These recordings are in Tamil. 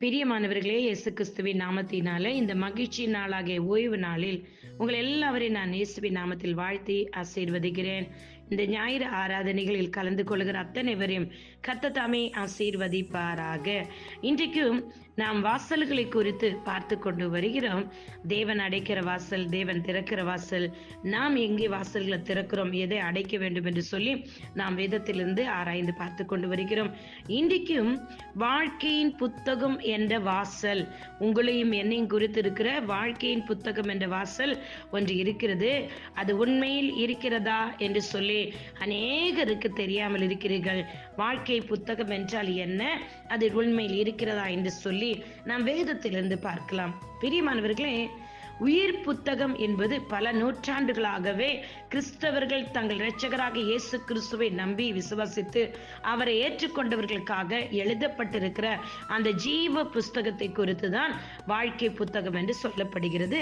பிரியமானவர்களே இயேசு கிறிஸ்துவின் நாமத்தினால இந்த மகிழ்ச்சி நாளாகிய ஓய்வு நாளில் உங்கள் எல்லாவரையும் நான் இயேசுவின் நாமத்தில் வாழ்த்தி ஆசீர்வதிக்கிறேன். இந்த ஞாயிறு ஆராதனைகளில் கலந்து கொள்கிற அத்தனை வரையும் கத்த தாமே ஆசீர்வதிப்பாராக. இன்றைக்கும் நாம் வாசல்களை குறித்து பார்த்து கொண்டு வருகிறோம். தேவன் அடைக்கிற வாசல் தேவன் திறக்கிற வாசல். நாம் எங்கே வாசல்களை திறக்கிறோம் எதை அடைக்க வேண்டும் என்று சொல்லி நாம் வேதத்திலிருந்து ஆராய்ந்து பார்த்து கொண்டு வருகிறோம். இன்றைக்கும் வாழ்க்கையின் புத்தகம் என்ற வாசல் உங்களையும் என்னையும் குறித்து இருக்கிற வாழ்க்கையின் புத்தகம் என்ற வாசல் ஒன்று இருக்கிறது. அது உண்மையில் இருக்கிறதா என்று சொல்லி அநேகருக்கு தெரியாமல் இருக்கிறீர்கள். வாழ்க்கை புத்தகம் என்றால் என்ன? அது உண்மையில் இருக்கிறதா என்று சொல்லி நாம் வேதத்திலிருந்து பார்க்கலாம். பிரியமானவர்களே உயிர் புத்தகம் என்பது பல நூற்றாண்டுகளாகவே கிறிஸ்தவர்கள் தங்கள் இரட்சகராக இயேசு கிறிஸ்துவை நம்பி விசுவாசித்து அவரை ஏற்றுக்கொண்டவர்களுக்காக எழுதப்பட்டிருக்கிற அந்த ஜீவ புஸ்தகத்தை குறித்து தான் வாழ்க்கை புத்தகம் என்று சொல்லப்படுகிறது.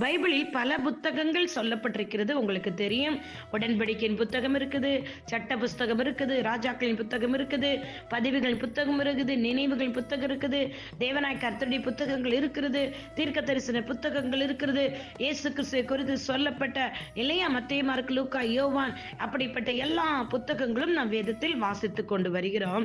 பைபிளில் பல புத்தகங்கள் சொல்லப்பட்டிருக்கிறது. உங்களுக்கு தெரியும். உடன்படிக்கையின் புத்தகம் இருக்குது சட்ட புஸ்தகம் இருக்குது ராஜாக்களின் புத்தகம் இருக்குது பதிவுகளின் புத்தகம் இருக்குது நினைவுகளின் புத்தகம் இருக்குது தேவநாய் கர்த்தருடைய புத்தகங்கள் இருக்கிறது தீர்க்க தரிசன புத்தகங்கள் இருக்கிறது. இயேசு கிறிஸ்து குறித்து சொல்லப்பட்ட இல்லையா மத்திய மார்க் லூக்கா யோவான் அப்படிப்பட்ட எல்லா புத்தகங்களும் நாம் வேதத்தில் வாசித்துக் கொண்டு வருகிறோம்.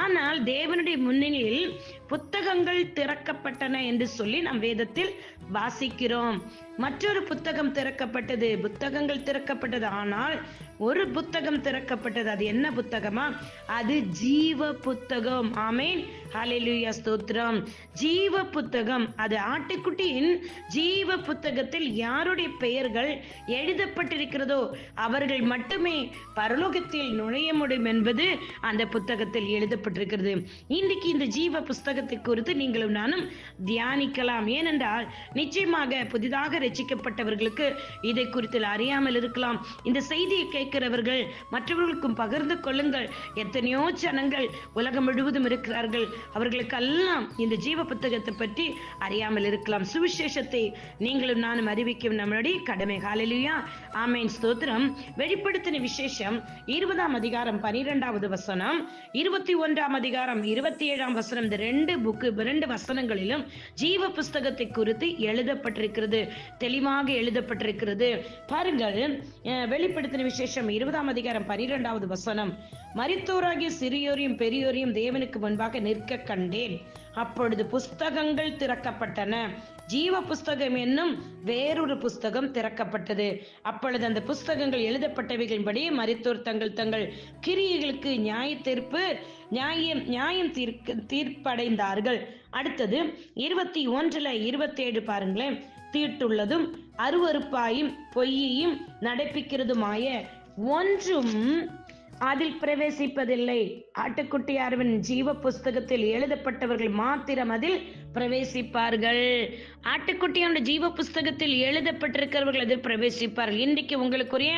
ஆனால் தேவனுடைய முன்னிலையில் புத்தகங்கள் திறக்கப்பட்டன என்று சொல்லி நாம் வேதத்தில் வாசிக்கிறோம். மற்றொரு புத்தகம் திறக்கப்பட்டது. புத்தகங்கள் திறக்கப்பட்டது. ஆனால் ஒரு புத்தகம் திறக்கப்பட்டது. அது என்ன புத்தகமா? அது ஜீவ புத்தகம். ஆமேன். ஹalleluya ஸ்தோத்திரம். ஜீவ புத்தகம். அது ஆட்டுக்குட்டியின் ஜீவ புத்தகத்தில் யாருடைய பெயர்கள் எழுதப்பட்டிருக்கிறதோ அவர்கள் மட்டுமே பரலோகத்தில் நுழைய முடியும் என்பது அந்த புத்தகத்தில் எழுதப்பட்டிருக்கிறது. இன்றைக்கு இந்த ஜீவ புஸ்தகத்தை குறித்து நீங்களும் நானும் தியானிக்கலாம். ஏனென்றால் நிச்சயமாக புதிதாக ரசிக்கப்பட்டவர்களுக்கு இதை குறித்து அறியாமல் இருக்கலாம். இந்த செய்தியை கேட்கிறவர்கள் மற்றவர்களுக்கும் பகிர்ந்து கொள்ளுங்கள். எத்தனையோ ஜனங்கள் உலகம் முழுவதும் இருக்கிறார்கள். அவர்களுக்கெல்லாம் இந்த ஜீவ புத்தகத்தை பற்றி அறியாமல் இருக்கலாம். சுவிசேஷத்தை நீங்களும் நானும் அறிவிக்கும் நம்மளுடைய கடமை. காலையிலுயா ஆமேன். ஸ்தோத்திரம். வெளிப்படுத்தின விசேஷம் இருபதாம் அதிகாரம் பனிரெண்டாவது வசனம். இருபத்தி ஒன்றாம் அதிகாரம் இருபத்தி ஏழாம் வசனம். இந்த ரெண்டு புக்கு ரெண்டு வசனங்களிலும் ஜீவ புஸ்தகத்தை குறித்து எழுதப்பட்டிருக்கிறது. தெளிவாக எழுதப்பட்டிருக்கிறது. பாருங்கள் வெளிப்படுத்தின விசேஷம் இருபதாம் அதிகாரம் பனிரெண்டாவது வசனம். மரித்தோராகிய சிறியோரையும் பெரியோரையும் தேவனுக்கு முன்பாக நிற்க கண்டேன். அப்பொழுது புஸ்தகங்கள் திறக்கப்பட்டன. ஜீவ புஸ்தகம் என்னும் வேறொரு புஸ்தகம் திறக்கப்பட்டது. அப்பொழுது அந்த புஸ்தகங்கள் எழுதப்பட்டவைகளின்படி மருத்துவர் தங்கள் தங்கள் கிரியைகளுக்கு நியாய தீர்ப்பு நியாயம் நியாயம் தீர்க்க தீர்ப்படைந்தார்கள். அடுத்தது இருபத்தி ஒன்றுல இருபத்தேழு பாருங்களேன். தீட்டுள்ளதும் அருவருப்பாயும் பொய்யையும் நடப்பிக்கிறதுமாய. ஒன்றும் அதில் பிரவேசிப்பதில்லை. ஆட்டுக்குட்டியார்வின் ஜீவ புஸ்தகத்தில் எழுதப்பட்டவர்கள் மாத்திரம் அதில் பிரவேசிப்பார்கள். ஆட்டுக்குட்டியோட ஜீவ புஸ்தகத்தில் எழுதப்பட்டிருக்கிறவர்கள் அதில் பிரவேசிப்பார்கள். இன்றைக்கு உங்களுக்குரிய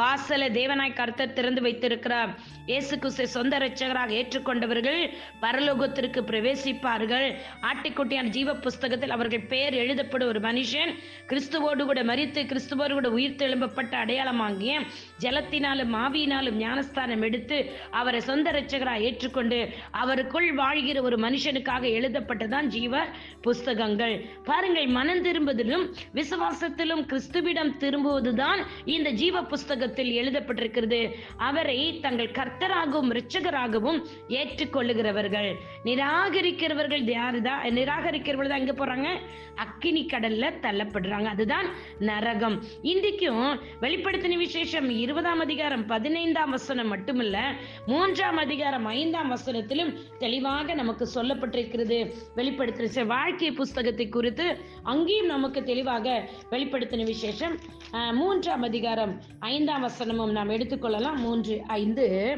வாசல தேவனாய் கர்த்தர் திறந்து வைத்திருக்கிறார். இயேசு குசை சொந்த ரட்சகராக ஏற்றுக்கொண்டவர்கள் பரலோகத்திற்கு பிரவேசிப்பார்கள். ஆட்டுக்குட்டியான ஜீவ புஸ்தகத்தில் அவர்கள் பெயர் எழுதப்படும் ஒரு மனுஷன் கிறிஸ்துவோடு கூட மறித்து கிறிஸ்துவோடு கூட உயிர் தெழும்பப்பட்ட அடையாளமாகிய ஜலத்தினாலும் மாவியினாலும் ஞானஸ்தானம் எடுத்து அவரை சொந்த ரட்சகராக ஏற்றுக்கொண்டு அவருக்குள் வாழ்கிற ஒரு மனுஷனுக்காக எழுதப்பட்டதான் ஜீவ செய்வார் புஸ்தகங்கள். பாருங்கள் மனம் திரும்புதலும் விசுவாசத்திலும் கிறிஸ்துவிடம் திரும்புவதுதான் இந்த ஜீவ புஸ்தகத்தில் எழுதப்பட்டிருக்கிறது. அவரை தங்கள் கர்த்தராகவும் ரிச்சகராகவும் ஏற்றுக்கொள்ளுகிறவர்கள். நிராகரிக்கிறவர்கள் யாருதான் நிராகரிக்கிறவர்கள் தான் எங்க போறாங்க? அக்கினி கடல்ல தள்ளப்படுறாங்க. அதுதான் நரகம். இன்றைக்கும் வெளிப்படுத்தின விசேஷம் இருபதாம் அதிகாரம் பதினைந்தாம் வசனம் மட்டுமல்ல மூன்றாம் அதிகாரம் ஐந்தாம் வசனத்திலும் தெளிவாக நமக்கு சொல்லப்பட்டிருக்கிறது. வெளிப்படுத்த வெளிப்படுத்தின வாழ்க்கை புஸ்தகத்தை குறித்து அங்கேயும் நமக்கு தெளிவாக வெளிப்படுத்தின விசேஷம். அஹ், மூன்றாம் அதிகாரம் ஐந்தாம் வசனமும் நாம் எடுத்துக்கொள்ளலாம். மூன்று ஐந்து.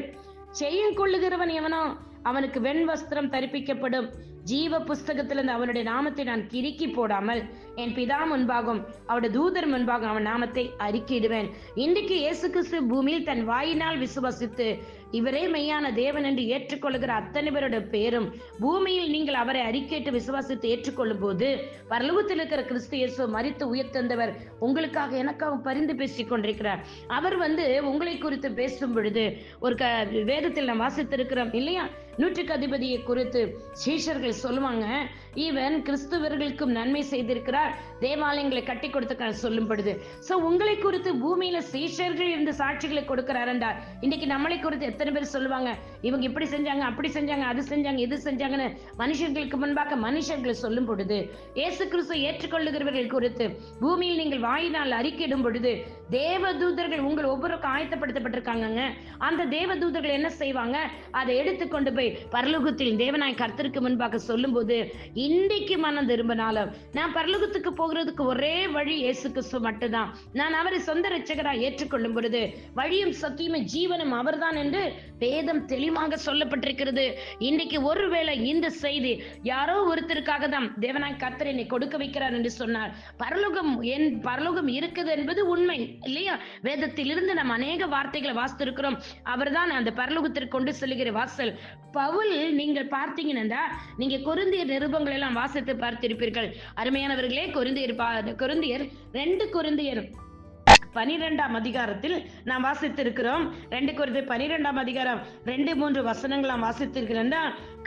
செய்யும் கொள்ளுகிறவன் எவனோ அவனுக்கு வெண் வஸ்திரம் தரிப்பிக்கப்படும். ஜீவ புஸ்தகத்திலிருந்து அவனுடைய நாமத்தை நான் கிறுக்கி போடாமல் என் பிதா முன்பாகும் அவருடைய தூதர் முன்பாகும் அவன் நாமத்தை அறிக்கையிடுவேன் இன்றைக்கு இயேசு கிறிஸ்து பூமியில் தன் வாயினால் விசுவசித்து இவரே மெய்யான தேவன் என்று ஏற்றுக்கொள்கிற அத்தனை பேரோட பேரும் பூமியில் நீங்கள் அவரை அறிக்கையிட்டு விசுவாசித்து ஏற்றுக்கொள்ளும் போது பரலோகத்தில் இருக்கிற கிறிஸ்து இயேசு மறித்து உயர்த்தந்தவர் உங்களுக்காக எனக்காக பரிந்து பேசிக் கொண்டிருக்கிறார். அவர் வந்து உங்களை குறித்து பேசும் பொழுது ஒரு க வேதத்தில் நாம் வாசித்திருக்கிறோம் இல்லையா? நூற்றுக்கு அதிபதியை குறித்து சீஷர்கள் சொல்லுவாங்க. ஈவன் கிறிஸ்துவர்களுக்கும் நன்மை செய்திருக்கிறார். தேவாலயங்களை கட்டி கொடுத்த சொல்லும்படுது. சோ உங்களை குறித்து பூமியில சீஷர்கள் இருந்து சாட்சிகளை கொடுக்கிறார் என்றார். இன்னைக்கு நம்மளை குறித்து எத்தனை பேர் சொல்லுவாங்க? இவங்க இப்படி செஞ்சாங்க அப்படி செஞ்சாங்க அது செஞ்சாங்க இது செஞ்சாங்கன்னு மனுஷர்களுக்கு முன்பாக மனுஷர்களை சொல்லும் பொழுது இயேசு கிறிஸ்து ஏற்றுக்கொள்ளுகிறவர்கள் குறித்து பூமியில் நீங்கள் வாயினால் அறிக்கையிடும் பொழுது தேவ தூதர்கள் உங்கள் ஒவ்வொருக்கும் ஆயத்தப்படுத்தப்பட்டிருக்காங்க அந்த தேவ தூதர்கள் என்ன செய்வாங்க? அதை எடுத்துக்கொண்டு போய் பரலோகத்தில் தேவனாய் கர்த்தருக்கு முன்பாக சொல்லும்போது இன்றைக்கு மனம் திரும்பினாலும் நான் பரலோகத்துக்கு போகிறதுக்கு ஒரே வழி இயேசு கிறிஸ்து மட்டும்தான். நான் அவரை சொந்த ரட்சகராய் ஏற்றுக்கொள்ளும் பொழுது வழியும் சத்தியமும் ஜீவனும் அவர்தான் என்று வேதம் தெளிவாக சொல்லப்பட்டிருக்கிறது. இன்றைக்கு ஒருவேளை இந்த செய்தி யாரோ ஒருத்தருக்காக தான் தேவனாய் கத்தர் என்னை கொடுக்க வைக்கிறார் என்று சொன்னார் பரலோகம் என் பரலோகம் இருக்குது என்பது உண்மை இல்லையா? வேதத்தில் இருந்து நம்ம அநேக வார்த்தைகளை வாசித்திருக்கிறோம். அவர்தான் அந்த பரலோகத்திற்கு கொண்டு செல்கிற வாசல். பவுல் நீங்கள் பார்த்தீங்கன்னா நீங்க கொருந்தியர் நிருபங்கள் எல்லாம் வாசித்து பார்த்திருப்பீர்கள். அருமையானவர்களே குருந்தியர் குருந்தியர் ரெண்டு குருந்தியர் பனிரெண்டாம் அதிகாரத்தில் நாம் வாசித்திருக்கிறோம். ரெண்டு குறித்து பனிரெண்டாம் அதிகாரம். ரெண்டு மூன்று வசனங்கள் நாம் வாசித்திருக்கிறேன்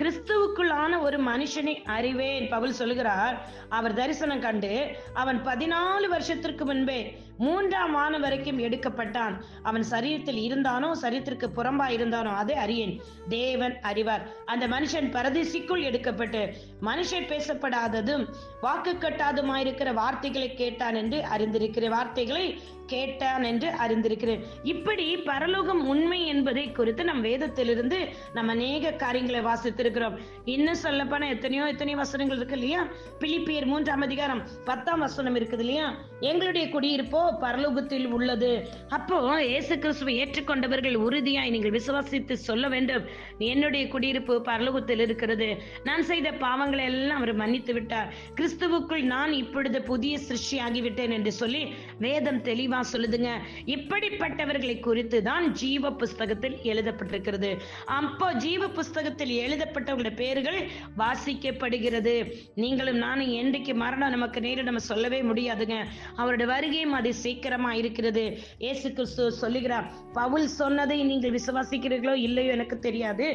கிறிஸ்துவுக்குள்ளான ஒரு மனுஷனை அறிவேன். பவுல் சொல்லுகிறார் அவர் தரிசனம் கண்டு அவன் பதினாலு வருஷத்திற்கு முன்பே மூன்றாம் வானம் வரைக்கும் எடுக்கப்பட்டான். அவன் சரீரத்தில் இருந்தானோ சரீரத்திற்கு புறம்பா இருந்தானோ அதை அறியேன். தேவன் அறிவார். அந்த மனுஷன் பரதேசிக்குள் எடுக்கப்பட்டு மனுஷன் பேசப்படாததும் வாக்கு கட்டாதுமாயிருக்கிற வார்த்தைகளை கேட்டான் என்று அறிந்திருக்கிற வார்த்தைகளை கேட்டான் என்று அறிந்திருக்கிறேன். இப்படி பரலோகம் உண்மை என்பதை குறித்து நம் வேதத்திலிருந்து நம்ம அநேக காரியங்களை வாசித்திருக்கிறோம். இன்னும் சொல்லப்போனா எத்தனையோ எத்தனையோ வசனங்கள் இருக்கு இல்லையா? பிலிப்பியர் மூன்றாம் அதிகாரம் பத்தாம் வசனம் இருக்குது இல்லையா? எங்களுடைய குடியிருப்போ பரலோகத்தில் உள்ளது. அப்போ இயேசு கிறிஸ்துவை ஏற்றுக்கொண்டவர்கள் உறுதியாய் நீங்கள் விசுவாசித்து சொல்ல வேண்டும். என்னுடைய குடியிருப்பு பரலோகத்தில் இருக்கிறது. நான் செய்த பாவங்களை எல்லாம் அவர் மன்னித்து விட்டார். கிறிஸ்துவுக்குள் நான் இப்பொழுது புதிய சிருஷ்டி ஆகிவிட்டேன் என்று சொல்லி வேதம் தான் சொல்லுதுங்க. இப்படிப்பட்டவர்களை குறித்து தான் ஜீவ புஸ்தகத்தில் எழுதப்பட்டிருக்கிறது. அப்போ ஜீவ புஸ்தகத்தில் எழுதப்பட்டவர்களுடைய பெயர்கள் வாசிக்கப்படுகிறது. நீங்களும் நானும் என்றைக்கு மரணம் நமக்கு நேரில் நம்ம சொல்லவே முடியாதுங்க. அவருடைய வருகையும் அது சீக்கிரமா இருக்கிறது. ஏசு கிறிஸ்து சொல்லுகிறார் பவுல் சொன்னதை நீங்கள் விசுவாசிக்கிறீர்களோ இல்லையோ எனக்கு தெரியாது.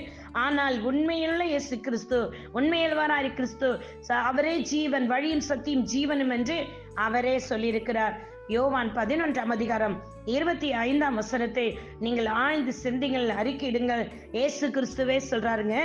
ஆனால் உண்மையுள்ள இயேசு கிறிஸ்து உண்மையல்வாராய் கிறிஸ்து அவரே ஜீவன் வழியும் சக்தியும் ஜீவனும் என்று அவரே சொல்லியிருக்கிறார். யோவான் பதினொன்றாம் அதிகாரம் இருபத்தி ஐந்தாம் வசனத்தை நீங்கள் ஆழ்ந்து சிந்திங்கள் அறிக்கையிடுங்கள். இயேசு கிறிஸ்துவே சொல்றாருங்க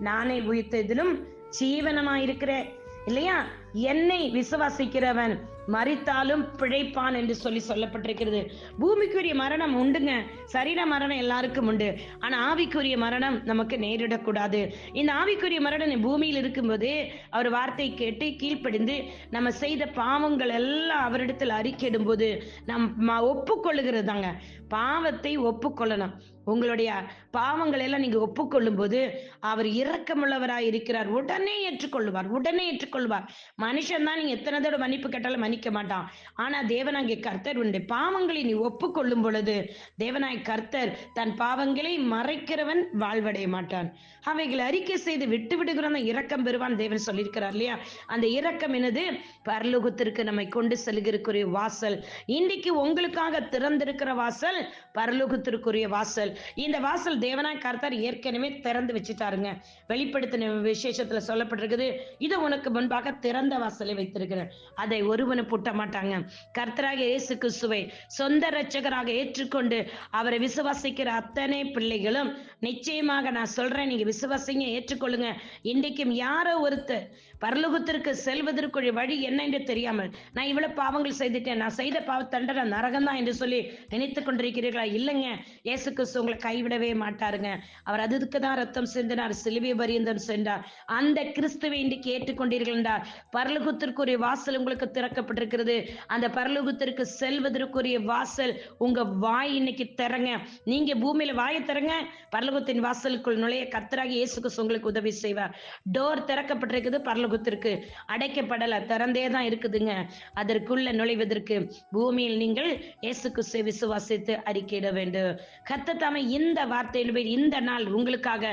நானே உயிர்த்ததிலும் ஜீவனமாயிருக்கிறேன். இல்லையா? என்னை விசுவாசிக்கிறவன் மறித்தாலும் பிழைப்பான் என்று சொல்லி சொல்லப்பட்டிருக்கிறது. பூமிக்குரிய மரணம் உண்டுங்க. சரீர மரணம் எல்லாருக்கும் உண்டு. ஆனா ஆவிக்குரிய மரணம் நமக்கு நேரிடக்கூடாது. இந்த ஆவிக்குரிய மரணம் பூமியில் இருக்கும்போது அவர் வார்த்தை கேட்டு கீழ்ப்படிந்து நம்ம செய்த பாவங்கள் எல்லாம் அவரிடத்தில் அறிக்கையிடும் போது நம் ஒப்புக்கொள்ளுகிறது தாங்க பாவத்தை ஒப்புக்கொள்ளணும். உங்களுடைய பாவங்களை எல்லாம் நீங்க ஒப்புக்கொள்ளும் போது அவர் இரக்கமுள்ளவராய் இருக்கிறார். உடனே ஏற்றுக்கொள்வார் உடனே ஏற்றுக்கொள்வார். மனுஷன் தான் நீங்க எத்தனை தடவை மன்னிப்பு கேட்டாலும் மன்னிக்க மாட்டான். ஆனா தேவனாகிய கர்த்தர் உன்னுடைய பாவங்களை நீ ஒப்புக்கொள்ளும் பொழுது தேவனாய் கர்த்தர் தன் பாவங்களை மறைக்கிறவன் வாழ்வடைய மாட்டான். அவைகளை அறிக்கை செய்து விட்டு விடுகிறவன் இரக்கம் பெறுவான் தேவன் சொல்லியிருக்கிறார் இல்லையா? அந்த இரக்கம் என்னது? பரலோகத்திற்கு நம்மை கொண்டு செல்கிறக்குரிய வாசல். இன்றைக்கு உங்களுக்காக திறந்திருக்கிற வாசல் பரலோகத்திற்குரிய வாசல். இந்த வாசல் தேவனாய் கர்த்தர் ஏற்கனவே திறந்து வச்சுட்டாருங்க. வெளிப்படுத்தின விசேஷத்துல சொல்லப்பட்டிருக்குது இது உனக்கு முன்பாக திறந்த வாசலை வைத்திருக்கிறேன். அதை ஒருவனும் பூட்ட மாட்டாங்க கர்த்தராக இயேசு கிறிஸ்துவை சொந்த ரட்சகராக ஏற்றுக்கொண்டு அவரை விசுவாசிக்கிற அத்தனை பிள்ளைகளும் நிச்சயமாக நான் சொல்றேன் நீங்க விசுவாசிங்க ஏற்றுக்கொள்ளுங்க. இன்றைக்கும் யாரோ ஒருத்தர் பரலோகத்திற்கு செல்வதற்குரிய வழி என்ன என்று தெரியாமல் நான் இவ்வளவு பாவங்கள் செய்துட்டேன் நான் செய்த பாவ தண்டனை நரகம் தான் என்று சொல்லி நினைத்து கொண்டிருக்கிறீர்களா? இல்லைங்க. இயேசு கிறிஸ்து உங்களை கைவிடவே மாட்டாருங்க. அவர் அதுக்கு தான் ரத்தம் சிந்தினார் சிலுவை பரியந்தம் சென்றார். அந்த கிறிஸ்துவை இன்றைக்கு ஏற்றுக்கொண்டீர்கள் என்றால் பரலோகத்திற்குரிய வாசல் உங்களுக்கு திறக்கப்படும். சொல்லப்பட்டிருக்கிறது அந்த பரலோகத்திற்கு செல்வதற்குரிய வாசல் உங்க வாய் இன்னைக்கு திறங்க. நீங்க பூமியில வாயை திறங்க. பரலோகத்தின் வாசலுக்குள் நுழைய கத்தராகி இயேசு உங்களுக்கு உதவி செய்வார். டோர் திறக்கப்பட்டிருக்குது பரலோகத்திற்கு. அடைக்கப்படல திறந்தே தான் இருக்குதுங்க. அதற்குள்ள நுழைவதற்கு பூமியில் நீங்கள் இயேசு கிறிஸ்துவை விசுவாசித்து அறிக்கையிட வேண்டும். கத்த தாமை இந்த வார்த்தையில் இந்த நாள் உங்களுக்காக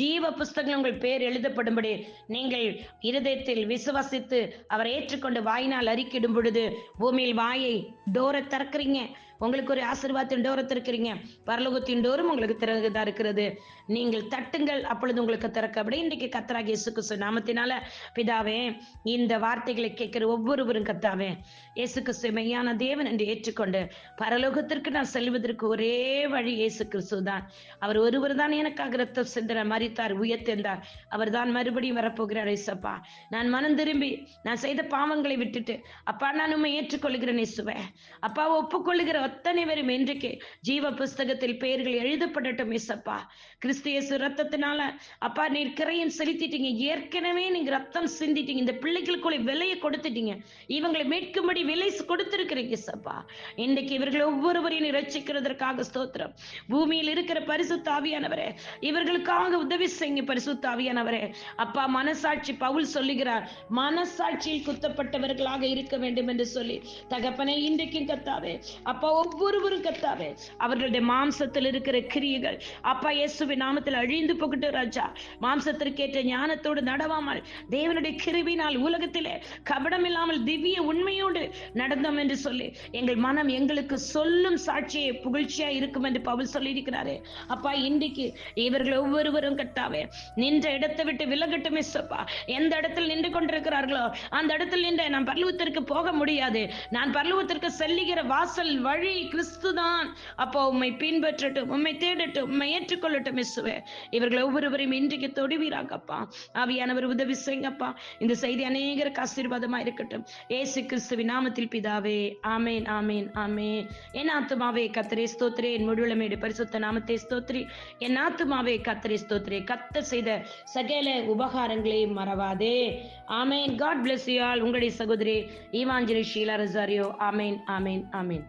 ஜீவ புஸ்தகங்கள் உங்கள் பேர் எழுதப்படும்படி நீங்கள் இருதயத்தில் விசுவாசித்து அவரை ஏற்றுக்கொண்டு வாயினால் அறிக்கையிடும் பொழுது பூமியில் வாயை டோரை திறக்கிறீங்க. உங்களுக்கு ஒரு ஆசீர்வாதத்தின் டோரை திறக்கிறீங்க பரலோகத்தின் டோரும் உங்களுக்கு திறகுதா இருக்கிறது. நீங்கள் தட்டுங்கள். அப்பொழுது உங்களுக்கு திறக்கப்படி இன்றைக்கு கத்தராக இயேசு கிறிஸ்து நாமத்தினால பிதாவே இந்த வார்த்தைகளை கேட்கிற ஒவ்வொருவரும் கத்தாவே இயேசு கிறிஸ்து மெய்யான தேவன் என்று ஏற்றுக்கொண்டு பரலோகத்திற்கு நான் செல்வதற்கு ஒரே வழி இயேசு கிறிஸ்து தான். அவர் ஒருவர் தான் எனக்காக ரத்தம் சிந்தன மறித்தார் உயர்த்தெந்தார் அவர் தான் மறுபடியும் வரப்போகிறார் இயேசப்பா நான் மனம் திரும்பி நான் செய்த பாவங்களை விட்டுட்டு அப்பா நான் உண்மை ஏற்றுக்கொள்கிறேன் இயேசுவே. அப்பா ஒப்புக்கொள்ளுகிற அத்தனை பேரும் இன்றைக்கு ஜீவ புஸ்தகத்தில் பெயர்கள் எழுதப்படட்டும் இசப்பா. கிறிஸ்தியசு ரத்தத்தினால அப்பா நீர் கிரையம் செலுத்திட்டீங்க. ஏற்கனவே நீங்க ரத்தம் சிந்திட்டீங்க. இந்த பிள்ளைகளுக்குள்ள விலையை கொடுத்துட்டீங்க. இவங்களை மீட்கும்படி விலை கொடுத்திருக்கிறீங்க இசப்பா. இன்னைக்கு இவர்களை ஒவ்வொருவரையும் நீர் ரட்சிக்கிறதற்காக ஸ்தோத்திரம். பூமியில் இருக்கிற பரிசுத்தாவியானவரே இவர்களுக்காக உதவி செய்யுங்க பரிசுத்தாவியானவரே அப்பா மனசாட்சி பவுல் சொல்லுகிறார் மனசாட்சியில் குத்தப்பட்டவர்களாக இருக்க வேண்டும் என்று சொல்லி. தகப்பனே இன்றைக்கும் கத்தாவே அப்பா ஒவ்வொருவரும் கத்தாவே அவர்களுடைய மாம்சத்தில் இருக்கிற கிரியைகள் அப்பா இயேசுவின் நாமத்தில் அழிந்து போகட்டும் ராஜா. மாம்சத்திற்கேற்ற ஞானத்தோடு நடவாமல் தேவனுடைய கிருவினால் உலகத்திலே கபடம் இல்லாமல் திவ்ய உண்மையோடு நடந்தோம் என்று சொல்லி எங்கள் மனம் எங்களுக்கு சொல்லும் சாட்சியை புகழ்ச்சியா இருக்கும் என்று பவுல் சொல்லி சொல்லியிருக்கிறாரே. அப்பா இன்றைக்கு இவர்கள் ஒவ்வொருவரும் கட்டாவே நின்ற இடத்தை விட்டு விலகட்டும் சப்பா எந்த இடத்தில் நின்று கொண்டிருக்கிறார்களோ அந்த இடத்தில் நின்று நான் பரலூகத்திற்கு போக முடியாது. நான் பரலூகத்திற்கு செல்லுகிற வாசல் வழி கிறிஸ்து தான் அப்போ உம்மை பின்பற்றட்டும் உண்மை தேடட்டும் உம்மை ஏற்றுக்கொள்ளட்டும் இசுவே இவர்கள் ஒவ்வொருவரையும் இன்றைக்கு தொடுவீராங்கப்பா. ஆவியானவர் உதவி செய்யுங்கப்பா. இந்த செய்தி அநேகருக்கு ஆசீர்வாதமா இருக்கட்டும். ஏசு கிறிஸ்துவின் நாமத்தில் பிதாவே ஆமேன் ஆமேன் ஆமேன். என் ஆத்துமாவே கத்திரே ஸ்தோத்ரே. என் முழுளமேடு பரிசுத்த நாமத்தை ஸ்தோத்ரி. என் ஆத்துமாவே கத்திரே ஸ்தோத்ரே. கத்த செய்த சகல உபகாரங்களை மறவாதே. ஆமேன். God bless you all. உங்களுடைய சகோதரி ஈவாஞ்சலி ஷீலா ரசாரியோ. ஆமேன் ஆமேன் ஆமேன்.